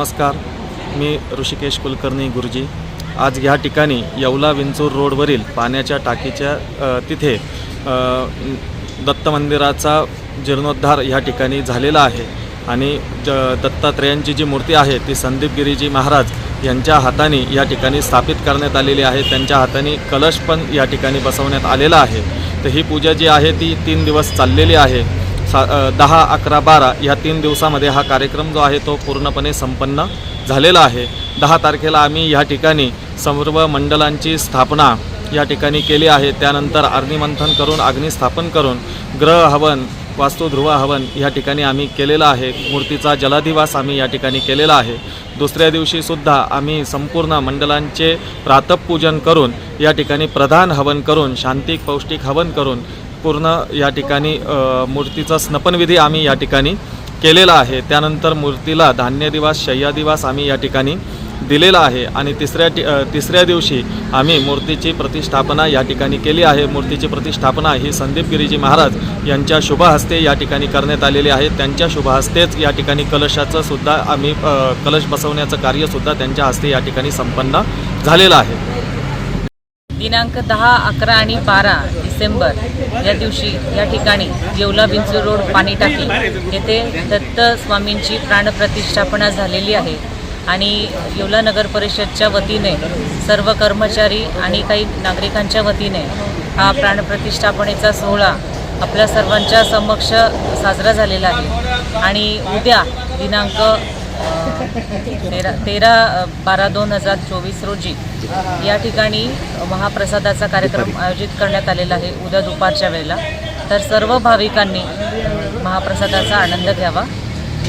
नमस्कार. मी ऋषिकेश कुलकर्णी गुरुजी. आज ह्या ठिकाणी येवला विंचूर रोडवरील पाण्याच्या टाकीच्या तिथे दत्त मंदिराचा जीर्णोद्धार ह्या ठिकाणी झालेला आहे. आणि ज दत्तात्रेयांची जी मूर्ती आहे ती संदीप गिरीजी महाराज यांच्या हाताने या ठिकाणी स्थापित करण्यात आलेली आहे. त्यांच्या हाताने कलश पण या ठिकाणी बसवण्यात आलेला आहे. तर ही पूजा जी आहे ती तीन दिवस चाललेली आहे. सा दहा अकरा बारा या तीन दिवसामध्ये हा कार्यक्रम जो आहे तो पूर्णपणे संपन्न झालेला आहे. दहा तारखेला आम्ही ह्या ठिकाणी सर्व मंडलांची स्थापना या ठिकाणी केली आहे. त्यानंतर अग्निमंथन करून अग्निस्थापन करून ग्रह हवन वास्तुध्रुव हवन या ठिकाणी आम्ही केलेलं आहे. मूर्तीचा जलाधिवास आम्ही या ठिकाणी केलेला आहे. दुसऱ्या दिवशीसुद्धा आम्ही संपूर्ण मंडलांचे प्रातपूजन करून या ठिकाणी प्रधान हवन करून शांतिक पौष्टिक हवन करून पूर्ण या ठिकाणी मूर्तीचा स्नपनविधी आम्ही या ठिकाणी केलेला आहे. त्यानंतर मूर्तीला धान्यदिवास शय्यादिवास आम्ही या ठिकाणी दिलेला आहे. आणि तिसऱ्या टि तिसऱ्या दिवशी आम्ही मूर्तीची प्रतिष्ठापना या ठिकाणी केली आहे. मूर्तीची प्रतिष्ठापना ही संदीप गिरीजी महाराज यांच्या शुभहस्ते या ठिकाणी करण्यात आलेली आहे. त्यांच्या शुभहस्तेच या ठिकाणी कलशाचं सुद्धा आम्ही कलश बसवण्याचं कार्यसुद्धा त्यांच्या हस्ते या ठिकाणी संपन्न झालेलं आहे. दिनांक दहा अकरा आणि बारा डिसेंबर या दिवशी या ठिकाणी येवला बिंचू रोड पाणी टाकी येथे दत्त स्वामींची प्राणप्रतिष्ठापना झालेली आहे. आणि येवला नगर परिषदच्या वतीने सर्व कर्मचारी आणि काही नागरिकांच्या वतीने हा प्राणप्रतिष्ठापनेचा सोहळा आपल्या सर्वांच्या समक्ष साजरा झालेला आहे. आणि उद्या दिनांक तेरा तेरा बारा दोन हजार चोवीस रोजी या ठिकाणी महाप्रसादाचा कार्यक्रम आयोजित करण्यात आलेला आहे उद्या दुपारच्या वेळेला. तर सर्व भाविकांनी महाप्रसादाचा आनंद घ्यावा.